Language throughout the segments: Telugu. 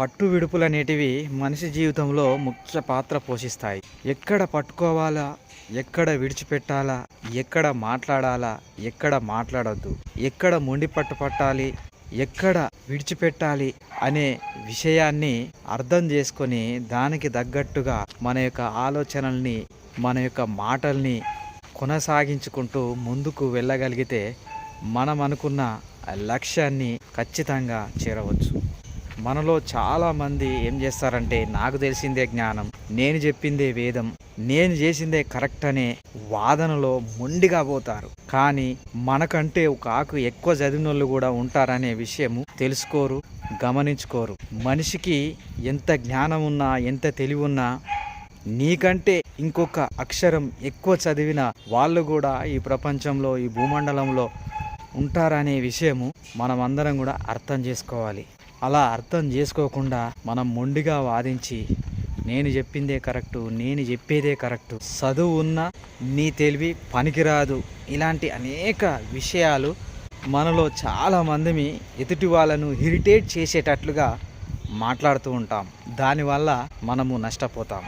పట్టు విడుపులు అనేటివి మనిషి జీవితంలో ముఖ్య పాత్ర పోషిస్తాయి. ఎక్కడ పట్టుకోవాలా ఎక్కడ విడిచిపెట్టాలా ఎక్కడ మాట్లాడాలా ఎక్కడ మాట్లాడొద్దు. ఎక్కడ మొండి పట్టు పట్టాలి ఎక్కడ విడిచిపెట్టాలి అనే విషయాన్ని అర్థం చేసుకొని దానికి తగ్గట్టుగా మన యొక్క ఆలోచనల్ని మన యొక్క మాటల్ని కొనసాగించుకుంటూ ముందుకు వెళ్ళగలిగితే మనం అనుకున్న లక్ష్యాన్ని ఖచ్చితంగా చేరవచ్చు. మనలో చాలామంది ఏం చేస్తారంటే నాకు తెలిసిందే జ్ఞానం నేను చెప్పిందే వేదం నేను చేసిందే కరెక్ట్ అనే వాదనలో మొండిగా పోతారు. కానీ మనకంటే ఒక ఆకు ఎక్కువ చదివినోళ్ళు కూడా ఉంటారనే విషయము తెలుసుకోరు గమనించుకోరు. మనిషికి ఎంత జ్ఞానం ఉన్నా ఎంత తెలివి ఉన్నా నీకంటే ఇంకొక అక్షరం ఎక్కువ చదివిన వాళ్ళు కూడా ఈ ప్రపంచంలో ఈ భూమండలంలో ఉంటారనే విషయము మనమందరం కూడా అర్థం చేసుకోవాలి. అలా అర్థం చేసుకోకుండా మనం మొండిగా వాదించి నేను చెప్పిందే కరెక్టు నేను చెప్పేదే కరెక్టు చదువు ఉన్న నీ తెలివి పనికిరాదు. ఇలాంటి అనేక విషయాలు మనలో చాలామందిని ఎదుటి వాళ్ళను ఇరిటేట్ చేసేటట్లుగా మాట్లాడుతూ ఉంటాం. దానివల్ల మనము నష్టపోతాం.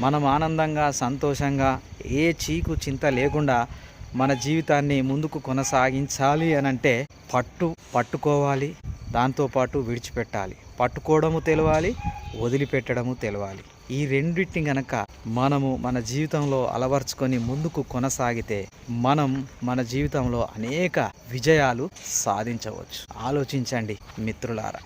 మనం ఆనందంగా సంతోషంగా ఏ చీకు చింత లేకుండా మన జీవితాన్ని ముందుకు కొనసాగించాలి అని అంటే పట్టు పట్టుకోవాలి. దాంతోపాటు విడిచిపెట్టాలి. పట్టుకోవడము తెలవాలి వదిలిపెట్టడము తెలవాలి. ఈ రెండింటిని గనక మనము మన జీవితంలో అలవర్చుకొని ముందుకు కొనసాగితే మనం మన జీవితంలో అనేక విజయాలు సాధించవచ్చు. ఆలోచించండి మిత్రులారా.